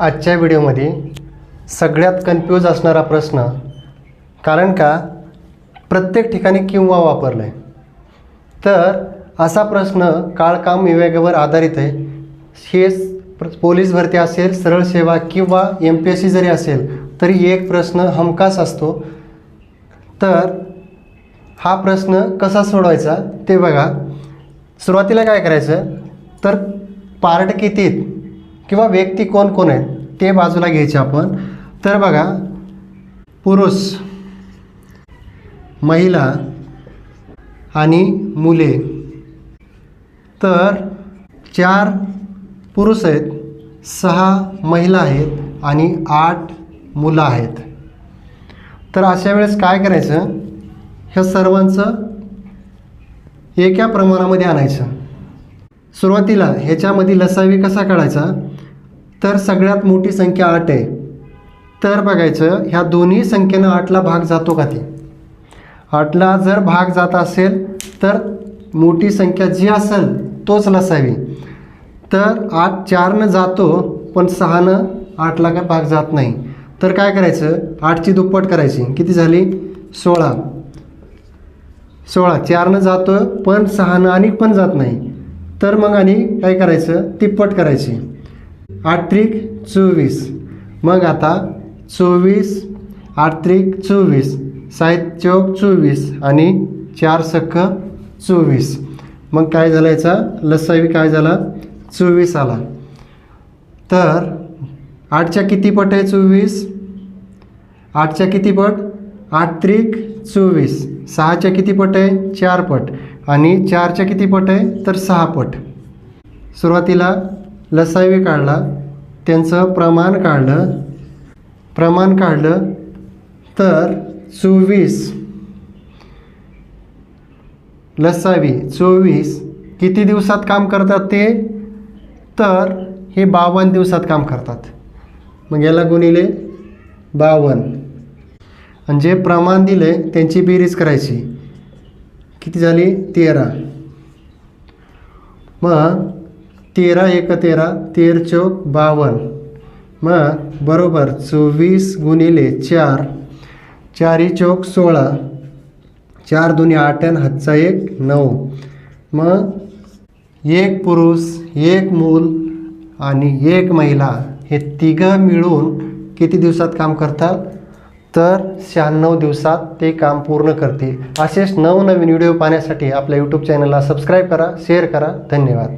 आजच्या व्हिडिओमध्ये सगळ्यात कन्फ्यूज असणारा प्रश्न कारण का प्रत्येक ठिकाणी किंवा वापरलं आहे तर असा प्रश्न काळकाम विभागावर आधारित आहे. हे प्र- पोलीस भरती असेल सरळ सेवा किंवा एम पी एस सी जरी असेल तरी एक प्रश्न हमखास असतो. तर हा प्रश्न कसा सोडवायचा ते बघा. सुरुवातीला काय करायचं? तर पार्ट कितीत? किंवा व्यक्ती कोण कोण आहेत ते बाजूला घ्यायचे आपण. तर बघा पुरुष महिला आणि मुले. तर चार पुरुष आहेत सहा महिला आहेत आणि आठ मुलं आहेत. तर अशा वेळेस काय करायचं? ह्या सर्वांचं एका प्रमाणामध्ये आणायचं. सुरुवातीला ह्याच्यामध्ये लसावी कसा काढायचा? तर सगळ्यात मोठी संख्या आठ आहे. तर बघायचं ह्या दोन्ही संख्येनं आठला भाग जातो का ते? आठला जर भाग जात असेल तर मोठी संख्या जी असेल तोच लसावी तर आठ चारनं जातो पण सहानं आठला काय भाग जात नाही. तर काय करायचं? आठची दुप्पट करायची. किती झाली? सोळा. सोळा. चारनं जातो पण सहानं आणि पण जात नाही. तर मग आणि काय करायचं? तिप्पट करायची. आठत्रिक चोवीस. मग आता चोवीस आठ त्रिक चोवीस सात चौक चोवीस आणि चार सक्क चोवीस. मग काय झालं याचा? लसावी काय झाला? चोवीस आला. तर आठच्या किती पट आहे चोवीस? आठच्या किती पट? आठ त्रिक चोवीस. सहाच्या किती पट आहे? चार पट. आणि चारच्या किती पट आहे? तर सहा पट. सुरुवातीला लसावी काढला त्यांचं प्रमाण काढलं. प्रमाण काढलं तर चोवीस. लसावी चोवीस. किती दिवसात काम करतात ते? तर हे बावन्न दिवसात काम करतात. मग याला गुणिले बावन्न. आणि जे प्रमाण दिले त्यांची बेरीज करायची. किती झाली? तेरा. मग तेरा एक तेरा तेर चौक बावन्न मग बरोबर चोवीस गुणिले चार चारी चौक सोळा चार दोन्ही आठ आणि हातचा एक नऊ. मग एक पुरुष एक मूल आणि एक महिला हे तिघं मिळून किती दिवसात काम करतात तर शहाण्णव दिवसात ते काम पूर्ण करतील. असेच नवनवीन व्हिडिओ पाहण्यासाठी आपल्या यूट्यूब चॅनलला सबस्क्राईब करा शेअर करा. धन्यवाद.